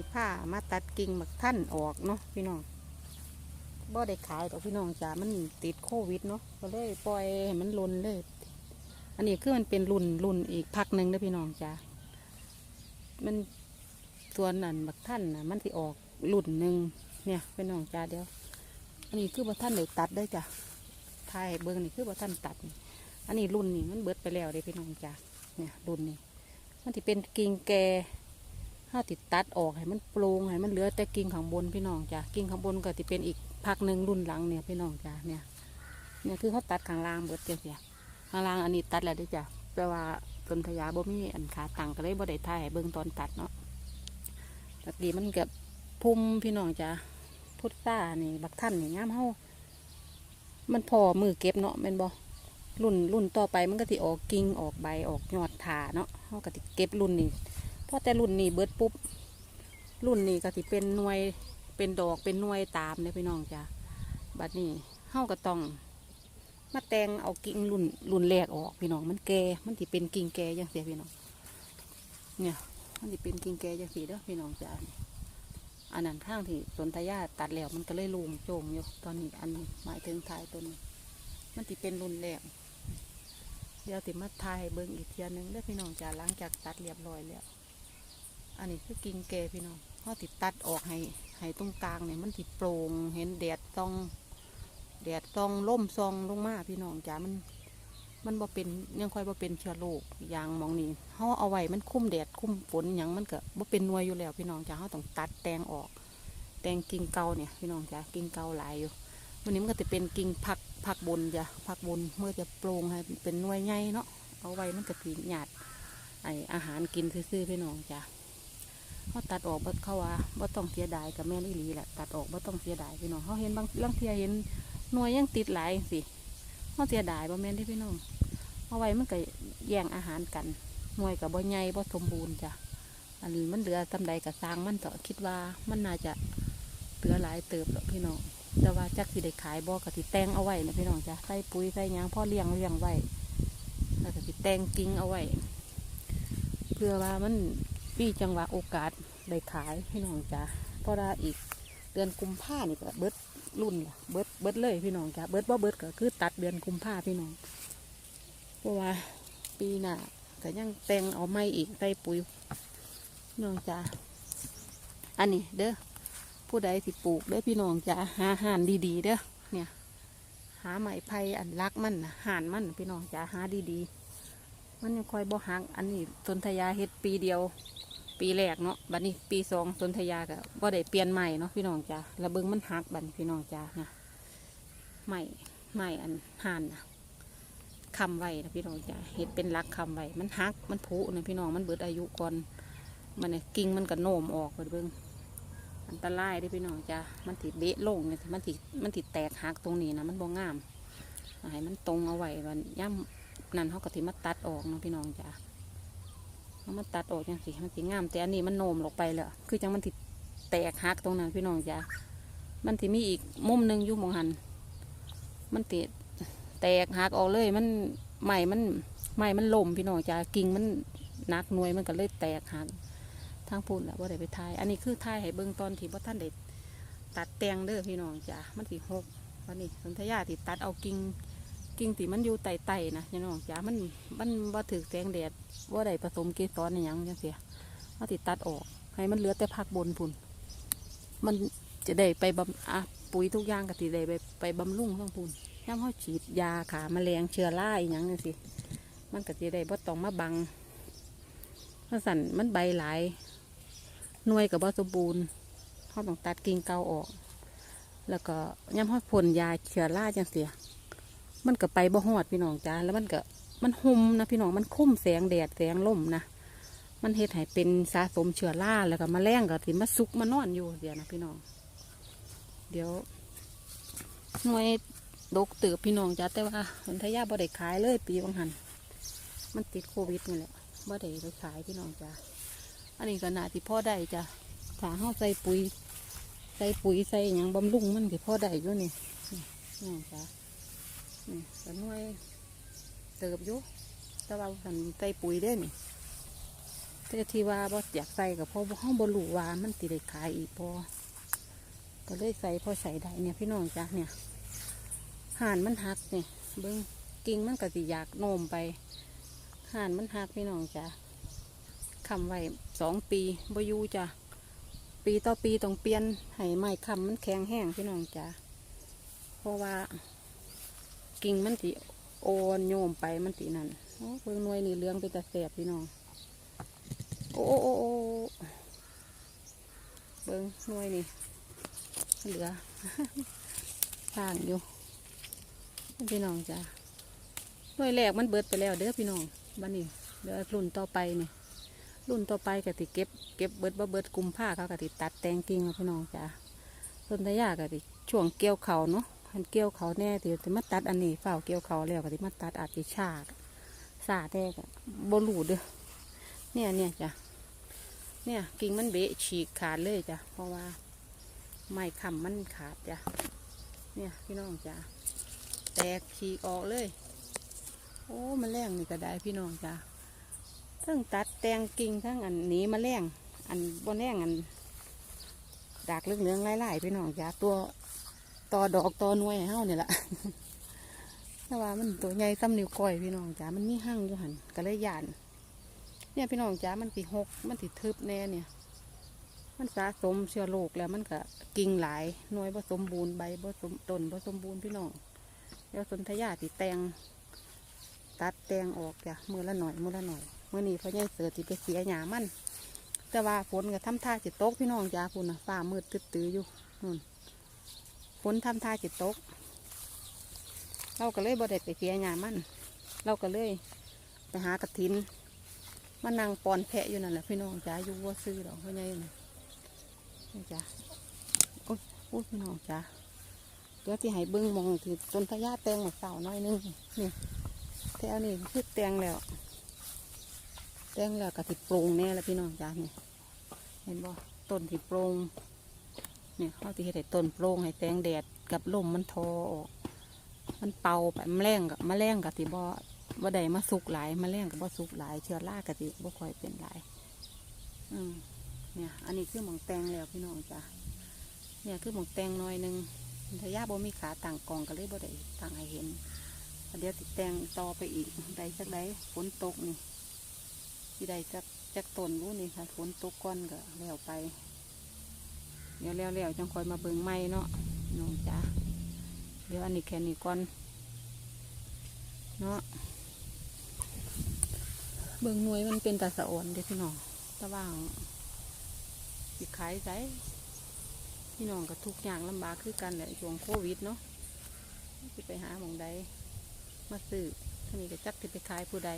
มือนี้ที่ผ้ามาตัดกิ่งบักท่านออกเนาะพี่น้องบ่ได้ขายดอกพี่น้องจ้ามันติดโควิดเนาะก็เลยปล่อยให้มันลุนเลย อันนี้คือมันเป็นรุ่นรุ่นอีกพักหนึ่งเด้อพี่น้องจ้ามันส่วนนั้นบักท่านนะมันที่ออกรุ่นหนึ่งเนี่ยพี่น้องจ้าเดียว อันนี้คือบัท่านเลยตัดได้จ้ะทายเบิ้งนี่คือบัท่านตัด อันนี้รุ่นนี่มันเบิดไปแล้วเด้อพี่น้องจ้าเนี่ยรุ่นนี้มันที่เป็นกิ่งแก่ ถ้าติดตัดออกให้มันโปร่งให้มันเหลือแต่กิ่งข้างบนพี่น้องจ้ะกิ่งข้างบนก็ที่เป็นอีกพักหนึ่งรุ่นหลังเนี่ยพี่น้องจ้ะเนี่ยเนี่ยคือเขาตัดข้างล่างเบิดเจียข้างล่างอันนี้ตัดแล้วเด้อจ้ะแปลว่าต้นพญาบ่มีอันขาตังก็เลยบ่ได้ถ่ายเบิ่งตอนตัดเนาะตัดดีมันกับพุ่มพี่น้องจ้ะพุทธานี่บักท่านนี่งามเฮามันพอมือเก็บเนาะแม่นบ่รุ่นรุ่นต่อไปมันก็สิออกกิ่งออกใบออกยอดถาเนาะเขาก็สิเก็บรุ่นนี้ พอแต่รุ่นนี้เบิดปุ๊บ รุ่นนี้ก็สิเป็นหน่วยเป็นดอกเป็นหน่วยตามเนี่ยพี่น้องจ้ะบัดนี้เฮาก็ต้อง มาแตงเอากิ่งรุ่นรุ่นแรกออกพี่น้องมันแก่มันสิเป็นกิ่งแก่ยังเสียพี่น้อง เนี่ยมันสิเป็นกิ่งแก่ยังสีเด้อพี่น้องจ้ะอันนั้นข้างที่สนทยาตัดแล้วมันก็เลยลุงโจงอยู่ตอนนี้อันนี้หมายถึงทายต้นนี้ มันติเป็นรุ่นแรกเดี๋ยวติมาทายเบิ้งอีกเทียหนึงได้อพี่น้องจ้าหล้างจากตัดเรียบร้อยแล้ว อันนี้คือกิ่งแก่พี่น้องเขาติดตัดออกให้ให้ตรงกลางเนี่ยมันติดโปร่งเห็นแดดซองแดดซองล่มซองลงมาพี่น้องจ้ามัน มันบ่เป็นยังค่อยบ่เป็นเชื้อโรคอย่างมองนี้เขาเอาไว้มันคุ้มแดดคุ้มฝนหยังมันก็บ่เป็นนวยอยู่แล้วพี่น้องจ้าเขาต้องตัดแตงออก แตงกิ่งเกาเนี่ยพี่น้องจ้ากิ่งเกาหลายอยู่วันนี้มันก็จะเป็นกิ่งผักผักบนจ้ะผักบนเมื่อจะโปร่งให้เป็นนวยใหญ่เนาะเอาไว้มันก็สีหยาดไออาหารกินซื่อๆพี่น้องจ้ะ เขาตัดออกบ่เขาว่าบ่ต้องเสียดายกับแม่นอีหลีแหละตัดออกบ่ต้องเสียดายพี่น้องเขาเห็นบางบางเทียเห็นหน่วยยังติดหลายสิเขาเสียดายบ่แม่นที่พี่น้องเอาไว้มันก็แย่งอาหารกันหน่วยกับบ่ใหญ่บ่สมบูรณ์จ้ะอันมันเหลือตำใดกับสร้างมันเถอะคิดว่ามันน่าจะเหลือหลายเติบหรอกพี่น้องแต่ว่าจักสิได้ขายบ่กะสิแต่งเอาไว้นะพี่น้องจ้ะใส่ปุ๋ยใส่ยางพ่อเลี้ยงเลี้ยงไว้แล้วก็สิแต่งกิ่งเอาไว้เพื่อว่ามัน ปีจังหวะโอกาสได้ขายพี่น้องจ้ะเพราะว่าอีกเดือนกุมภาเนี่ก็เบิดรุ่นล่ะเบิดเบิดเลยพี่น้องจ้ะเบิดบ่เบิดก็คือตัดเดือนกุมภาพี่น้อง เพราะว่าปีหน้าก็ยังแต่งเอาไม่อีกใส่ปุ๋ยพี่น้องจ้ะอันนี้เด้อผู้ใดสิปลูกเด้อพี่น้องจ้ะหาห่านดีๆเด้อเนี่ย หาไม้ไผ่อันรักมันนะห่านมันพี่น้องจ้ะหาดีๆมันยังคอยบ่หักอันนี้สนธยาเฮ็ดปีเดียว ปีแรกเนาะบัดนี้ปีสองสนธยาก็บ่ได้เปลี่ยนใหม่เนาะพี่น้องจ้าแล้วเบิงมันหักบัดพี่น้องจ้านะใหม่ใหม่อันห่านนะคำไว้นะพี่น้องจ้าเฮ็ดเป็นรักคำไว้มันหักมันผุนะพี่น้องมันเบิดอายุก่อนมันเนี่ยกิ่งมันก็โนมออกเบิดเบิ่งอันตรายเด้พี่น้องจ้ะมันติดเบะลงเนี่ยมันติดมันติดแตกหักตรงนี้นะมันบ่งามให้มันตรงเอาไว้วันย่ำนั่นเขาก็ถิมาตัดออกเนาะพี่น้องจ้า มาตัดออกจังสิมันสิงาม แต่อันนี้มันโนมลงไปแล้วคือจังมันติดแตกหักตรงนั้นพี่น้องจ้ะมันติมีอีกมุมหนึ่งยู่หมองหัน มันติดแตกหักออกเลย มันใหม่มันใหม่มันล่มพี่น้องจ้ะกิ่งมันนักหน่วยมันก็เลยแตกหักทางพูนแหละว่าได้ไปทาย อันนี้คือทายให้เบิ่งตอนที่ว่าท่านเด็ตัดแตงเด้อพี่น้องจ้ะมันสีหกวันนี้สนธยาที่ตัดเอากิ่ง กิ่งที่มันอยู่ไต่ๆนะพี่น้องจ้ะมันมันว่าถือแสงแดดว่าได้ผสมเกสรในยังจังเสียเอาติดตัดออก ให้มันเหลือแต่พักบนพุ่นมันจะได้ไปบำอะปุ๋ยทุกอย่างกติได้ไปไปบำรุงทั้งพุ่นย่ำเขาฉีดยาขาแมลงเชื้อราอีหยังจังสิมันก็จะได้บ่ต้องมาบังเพราะสันมันใบหลายหน่วยกับบ่สมบูรณ์เขาต้องตัดกิ่งเก่าออก แล้วก็ย้ำเขาพ่นยาเชื้อราจังเสีย มันก็ไปบ่หอดพี่น้องจ้าแล้วมันก็มันหุมนะพี่น้องมันคุ้มแสงแดดแสงลมนะมันเฮ็ดให้เป็นสะสมเชื้อราแล้วก็มาแรงก็สิมาซุกมานอนอยู่เดี๋ยวนะพี่น้อง เดี๋ยวหน่วยดกเตือพี่น้องจ้าแต่ว่าผลทายาบ่ได้ขายเลย ปีบางหันมันติดโควิดนี่แหละบ่ได้ไปขายพี่น้องจ้าอันนี้ก็น่าที่พ่อได้จ้ะถ้าเฮาใส่ปุ๋ย ใส่ปุ๋ยใส่หยังบำรุงมันก็พ่อได้อยู่นี่นี่จ้ะ นี่ก็หน่วยเติบอยู่แต่ว่าสันใส่ปุ๋ยได้นี่แต่ที่ว่าบ่อยากใส่กับพราะว่าเฮาบ่รู้ว่ามันสิดขายอีกบ่ก็เลยใส่พอใส่ได้เนี่ยพี่น้องจ้ะเนี่ยห่านมันหักเนี่ยเบิ่งกิ่งมันก็สิอยากโนมไปห่านมันหักพี่น้องจ้ะคำไว้สองปีบอยู่จ้ะปีต่อปีต้องเปลี่ยนให้ไม้คำมันแข็งแห้งพี่น้องจ้ะเพราะว่า กิ่งมันสิโอนโยมไปมันสินั่นโอ้เบิ่งหน่วยนี่เหลืองไปแต่แสบพี่น้องโอ้โอ้โอ้โอ้เบิ้งหน่วยนี่เหลือสร้างอยู่พี่น้องจ้ะหน่วยแรกมันเบิดไปแล้วเด้อพี่น้องบ้านนี้เดี๋ยวรุ่นต่อไปนี่รุ่นต่อไปก็ติเก็บเก็บเบิดบ่เบิดกุมผ้าเขาก็ติตัดแต่งกิ่งเอาพี่น้องจ้ะต้นทะยาก็ติช่วงเกี่ยวเขาเนาะ หันเกี่ยวเขาแน่ติติมาตัดอันนี้เฝ้าเกี่ยวเขาแล้วก็ติมาตัดอาจจะชาสาแท้กบ่รู้เด้อเนี่ยเนี่ยจ้ะเนี่ยกิ่งมันเบะฉีกขาดเลยจ้ะเพราะว่าไม้คำมันขาดจ้ะเนี่ยพี่น้องจ้ะแตกฉีกออกเลย โอ้มันแรงนี่ก็ได้พี่น้องจ้ะทั้งตัดแตงกิ่งทั้งอันนี้มาแรงอันบนแรงอันดากเลืองๆไล่ๆพี่น้องจ้ะตัว ต่อดอกต่อหน่วยห้เฮาเนี่ยแหละแต่ว่ามันตัวใหญ่ซ้ำนิ้วก้อยพี่น้องจ้ะมันมีหั่งอยู่หันก็เลยยานเนี่ยพี่น้องจ้ามันติหก มันติทึบแน่เนี่ย มันสะสมเชื้อโรคแล้วมันก็กิ่งหลายหน่วยผสมบูรณ์ใบผสมต้นผสมบูรณ์พี่น้องแล้วสนธยาติแตงตัดแตงออกจ้ะมือละหน่อยมือละหน่อยเมื่อนี้พ่อใหญ่เสือติไปเสียหยามันแต่ว่าฝนก็ทำท่าจิตตกพี่น้องจ้าพุ่นนะฟ้ามืดตื้อๆอยู่นู่น ฝนทำท่าจิตตก เราก็เลยบ่ได้ไปเสียหยามัน เราก็เลยไปหากระถินมานั่งปอนแพะอยู่นั่นแหละพี่น้องจ้าอยู่ว่าซื้อดอกพ่อใหญ่นี่นี่จ้าโอ้ยโอ้ยพี่น้องจ้าเดี๋ยวที่ให้เบิ้งมองที่ต้นพญาแตงหมดเสาหน้อยนึงนี่แถวนี้คือแตงแล้ว แตงแล้วก็ติโปร่งแน่แล้วพี่น้องจ้านี่เห็นบ่ต้นที่โปร่ง เนี่ยเขาที่เห็ดให้ต้นโปร่งให้แตงแดดกับลมมันทอออก มันเป่าไปแมลงกับมแมลงกับที่บ่บ่ได้มาสุกหลายมาแรงกับบ่สุกหลาย เชื้อรากกะติบ่ค่อยเป็นหลาย อืมเนี่ย อันนี้คือหมองแตงแล้วพี่น้องจ้ะเนี่ยคือหมองแตงหน้อยหนึงทายาบ่มีขาต่างกองก็เลยบ่ได้ต่างให้เห็นเดี๋ยวติดแตงต่อไปอีกได้จักไดฝนตกนี่ที่ได้จักจักต้นรู้นี่ค่ะฝนตกก้อนก็แล้วไป เดี๋ยวแล้วๆจังคอยมาเบิ่งไม้เนาะน้องจ้ะเดี๋ยวอันนี้แค่นี้ก่อนเนาะเบิ่งหน่วยมันเป็นตาสะอ่อนเด้อพี่น้องต่ว่าสิขายใจพี่น้องก็ทุกอย่างลำบากคือกันแหละช่วงโควิดเนาะสิไปหาหมองใดมาซื้อท่านี้ก็จักสิไปขายผู้ใด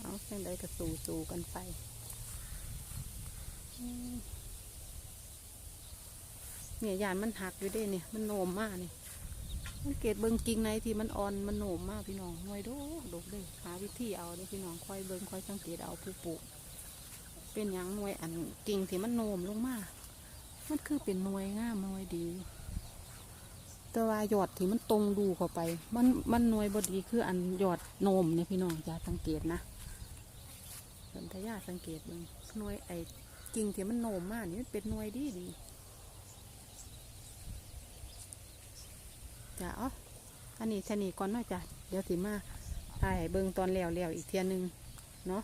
เอาแค่ใดก็สู่สู่กันไป เนี่ยยานมันหักอยู่เด้เนี่ย มันโนมมากเนี่ยสังเกตเบิงกิ่งในที่มันอ่อนมันโหนมมากพี่น้องหน่วยโดดกเลยหาวิธีเอาเด้อพี่น้องคอยเบิงคอยสังเกตเอาผู้ปลูกเป็นยังหน่วยอันกิ่งที่มันโหนมลงมากมันคือเป็นหน่วยงามหน่วยดี แต่ว่ายอดที่มันตรงดูเข้าไป มันมันหน่วยบดีคืออันยอดโหนมเนี่ยพี่น้องจะสังเกตนะสันทยาสังเกตเบิงหน่วยไอ กิ่งที่มันโหนมมากนี่มันเป็นหน่วยดีดีจ้ะอ๋ออันนี้ชะนีก่อนเนาะจ้ะเดี๋ยวสิมาถ่ายเบิ่งตอนแล้วแล้วอีกเทียหนึงเนาะ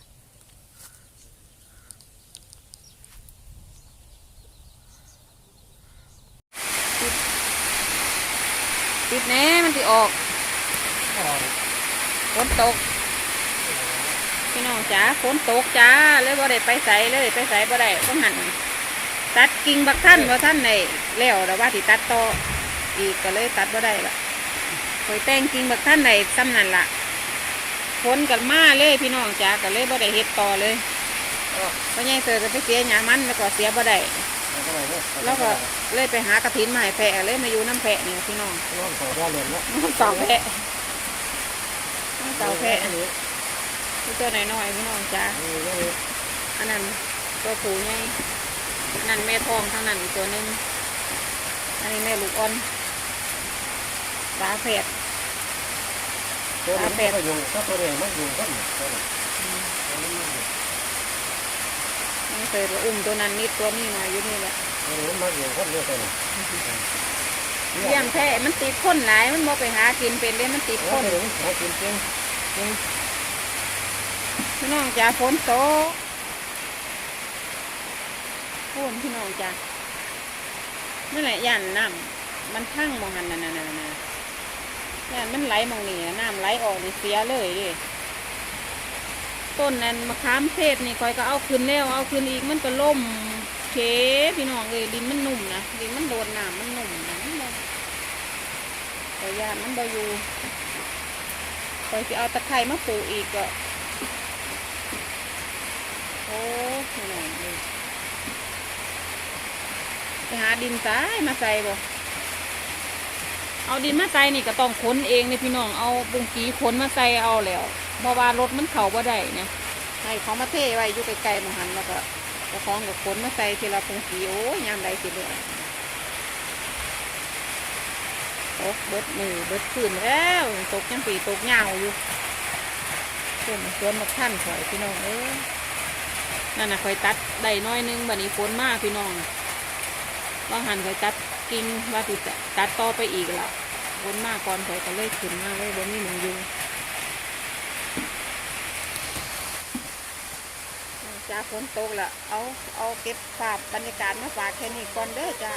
ปิดแน่มันสิออกฝนตก พี่น้องจ้าฝนตกจ้าเลยบ่ได้ไปใส่เลยไปใส่บ่ได้ต้องหันตัดกิ่งบักท่านบ่ท่านในแล้วแต่ว่าที่ตัดต่ออีกก็เลยตัดบ่ได้ละคอยแต่งกิ่งบักท่านในซ้ำนั่นละฝนกันมาเลยพี่น้องจ้าก็เลยบ่ได้เฮ็ดต่อเลยเพราะยังเสือจะไปเสียหยามันแล้วก็เสียบ่ได้แล้วก็เลยไปหากระถินมาให้แพะเลยมาอยู่น้ำแพะนี่พี่น้องร่องขอได้เลยเนาะน้ำเต่าแพะน้ำเต่าแพะ ตัวน้อยๆพี่น้องจ้านี่นี่อันนั้นตัวผูใหญ่อันนั้นแม่ทองทั้งนั้นอีกตัวนึงอันนี้แม่ลูกอ่อนปลาแพะตัวนี้ก็อยู่ถ้าตัวเองมันอยู่ก็อยู่อน้องเคยก็อุ้มตัวนั้นนิดตัวนี้หน่อยอยู่นี่แหละมันรู้มาอยู่คนเดียวกันน่ะเลี้ยงแพะมันติดคนหลายมันบ่ไปหากินเป็นเลยมันติดโอ้คนหากินเก่ง น้องจ้าฝนตกพูนพี่น้องจ้านั่นแหละย่านน้ำมันทั้งมองหันนั่นนั่นนั่นะย่านมันไหลมองนี่น้ำไหลออกนี่เสียเลยดิต้นนั้นมะขามเทศนี่คอยก็เอาขึ้นแล้วเอาขึ้นอีกมันก็ล่มเขพี่น้องเลยดินมันนุ่มนะดินมันโดนน้ำมันนุ่มนะแต่ยามันบ่อยู่คอยจะเอาตะไคร้มาปลูกอีกก็ โอ้พี่น้องเลยไปหาดินซ้ายมาใส่บ่เอาดินมาใส่นี่ก็ต้องขนเองนี่พี่น้องเอาบุงกีขนมาใส่เอาแล้วเพราะว่ารถมันเข่าบ่ได้เนี่ยให้เขามาเทไว้อยู่ไกลๆมาหันแล้วก็เจะคองกับขนมาใส่ทีละบุงกีโอ้ยยามใดสิเลยตกเบิดมือเบิดคืนแล้วตกยังปีตกเหงาอยู่ส่วนสวนมะขั่นข่อยพี่น้องเอ้ย นั่นน่ะคอยตัดได้น้อยนึงบัดนี้ฝนมากพี่น้องบางหันคอยตัดกิ่งว่าติตัดต่อไปอีกละฝนมากก่อนคอยก็เลยขึ้นมาเลยบนนี้หนึ่งอยู่จ้าฝนตกละเอาเอาเก็บภาพบรรยากาศมาฝากแค่นี้ก่อนเด้อจ้า